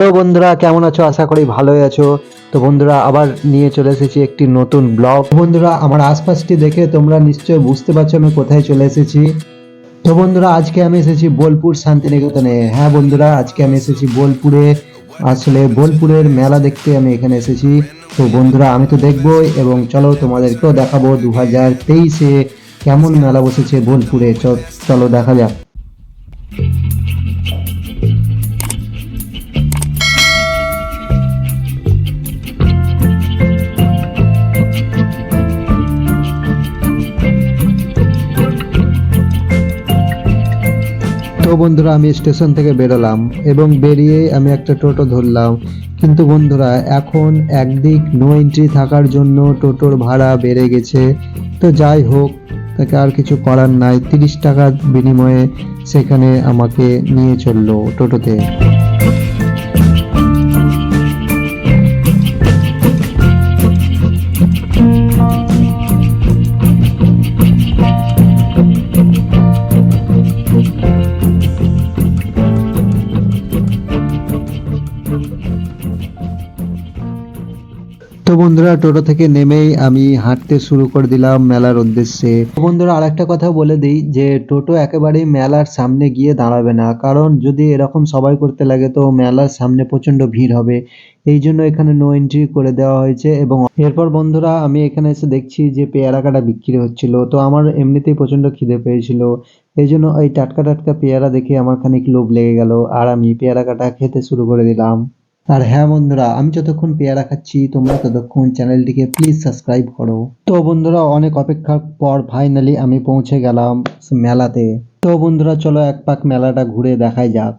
তো বন্ধুরা, কেমন আছো? আশা করি ভালোই আছো। তো বন্ধুরা, আবার নিয়ে চলে এসেছি একটি নতুন ব্লগ। বন্ধুরা, আমার আশপাশটি দেখে তোমরা নিশ্চয়ই বুঝতে পারছ আমি কোথায় চলে এসেছি। তো বন্ধুরা, আজকে আমি এসেছি বোলপুর শান্তিনিকেতনে। হ্যাঁ বন্ধুরা, আজকে আমি এসেছি বোলপুরে। আসলে বোলপুরের মেলা দেখতে আমি এখানে এসেছি। তো বন্ধুরা, আমি তো দেখবই এবং চলো তোমাদেরকেও দেখাবো দু হাজার তেইশে কেমন মেলা বসেছে বোলপুরে। চলো দেখা যাক। তো বন্ধুরা, আমি স্টেশন থেকে বেরোলাম এবং বেরিয়ে আমি একটা টোটো ধরলাম। কিন্তু বন্ধুরা, এখন একদিক নো এন্ট্রি থাকার জন্য টোটোর ভাড়া বেড়ে গেছে। তো যাই হোক, তাকে আর কিছু করার নাই। তিরিশ টাকার বিনিময়ে সেখানে আমাকে নিয়ে চলল টোটোতে। তো বন্ধুরা, টোটো থেকে নেমেই আমি হাঁটতে শুরু করে দিলাম মেলার উদ্দেশ্যে। বন্ধুরা, আরেকটা কথা বলে দিই যে, টোটো একেবারেই মেলার সামনে গিয়ে দাঁড়াবে না। কারণ যদি এরকম সবাই করতে লাগে, তো মেলার সামনে প্রচণ্ড ভিড় হবে। এই জন্য এখানে নো এন্ট্রি করে দেওয়া হয়েছে এবং এরপর বন্ধুরা, আমি এখানে এসে দেখছি যে, পেয়ারা কাটা বিক্রি হচ্ছিল। তো আমার এমনিতেই প্রচণ্ড খিদে পেয়েছিল। এই জন্য ওই টাটকা টাটকা পেয়ারা দেখে আমার খানিক লোভ লেগে গেল। আর আমি পেয়ারা কাটা খেতে শুরু করে দিলাম। আর হ্যাঁ বন্ধুরা, আমি যতক্ষণ পেয়ারা খাচ্ছি, তোমরা ততক্ষণ চ্যানেলটিকে প্লিজ সাবস্ক্রাইব করো। তো বন্ধুরা, অনেক অপেক্ষার পর ফাইনালি আমি পৌঁছে গেলাম মেলাতে। তো বন্ধুরা, চলো এক পাক মেলাটা ঘুরে দেখাই যাক।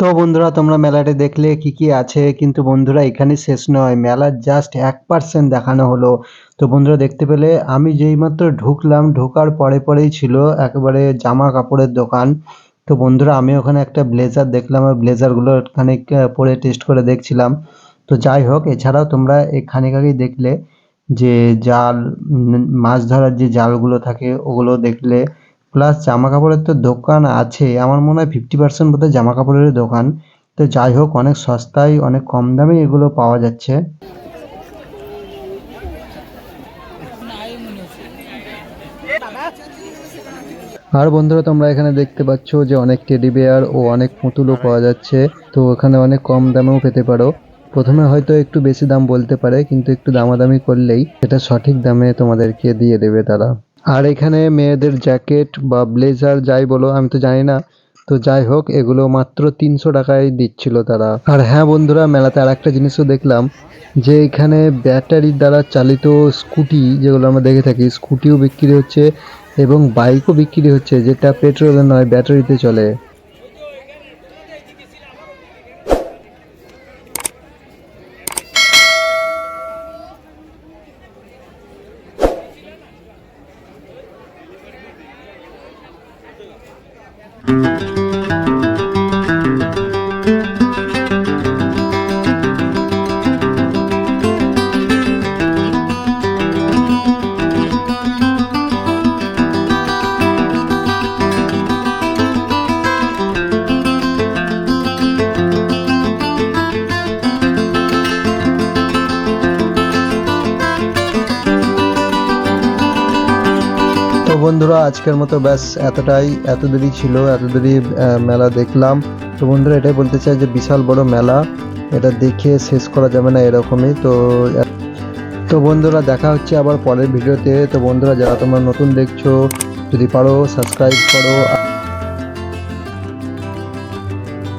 তো বন্ধুরা, তোমরা মেলাটি দেখলে কি কি আছে, কিন্তু বন্ধুরা, এখানে শেষ নয়। মেলার জাস্ট এক পার্সেন্ট দেখানো হলো। তো বন্ধুরা, দেখতে পেলে আমি যেইমাত্র ঢুকলাম, ঢোকার পরে পরেই ছিল একেবারে জামা কাপড়ের দোকান। তো বন্ধুরা, আমি ওখানে একটা ব্লেজার দেখলাম, আর ব্লেজারগুলো খানিক পরে টেস্ট করে দেখছিলাম। তো যাই হোক, এছাড়াও তোমরা এই খানিক আগেই দেখলে যে জাল মাছ ধরার যে জালগুলো থাকে, ওগুলো দেখলে প্লাস জামা কাপড়ের তো দোকান আছে। আমার মনে হয় ফিফটি পার্সেন্ট বোধহয় জামা কাপড়ের দোকান। তো যাই হোক, অনেক সস্তায়, অনেক কম দামে এগুলো পাওয়া যাচ্ছে। আর বন্ধুরা, তোমরা এখানে দেখতে পাচ্ছ যে অনেক টেডি বেয়ার ও অনেক পুতুলও পাওয়া যাচ্ছে। তো এখানে অনেক কম দামেও পেতে পারো। প্রথমে হয়তো একটু বেশি দাম বলতে পারে, কিন্তু একটু দামাদামি করলেই সেটা সঠিক দামে তোমাদেরকে দিয়ে দেবে তারা। আর এখানে মেয়েদের জ্যাকেট বা ব্লেজার যাই বলো, আমি তো জানি না। তো যাই হোক, এগুলো মাত্র তিনশো টাকায় দিচ্ছিল তারা। আর হ্যাঁ বন্ধুরা, মেলাতে আর একটা জিনিসও দেখলাম, যে এখানে ব্যাটারির দ্বারা চালিত স্কুটি, যেগুলো আমরা দেখে থাকি, স্কুটিও বিক্রি হচ্ছে এবং বাইকও বিক্রি হচ্ছে, যেটা পেট্রোলে নয়, ব্যাটারিতে চলে। তো বন্ধুরা, আজকের মতো ব্যাস, এতটাই, এত দেরি ছিল, এত দেরি মেলা দেখলাম। তো বন্ধুরা, এটাই বলতে চাই যে বিশাল বড় মেলা, এটা দেখে শেষ করা যাবে না এরকমই। তো তো বন্ধুরা, দেখা হচ্ছে আবার পরের ভিডিওতে। তো বন্ধুরা, যারা তোমরা নতুন দেখছ, যদি পারো সাবস্ক্রাইব করো।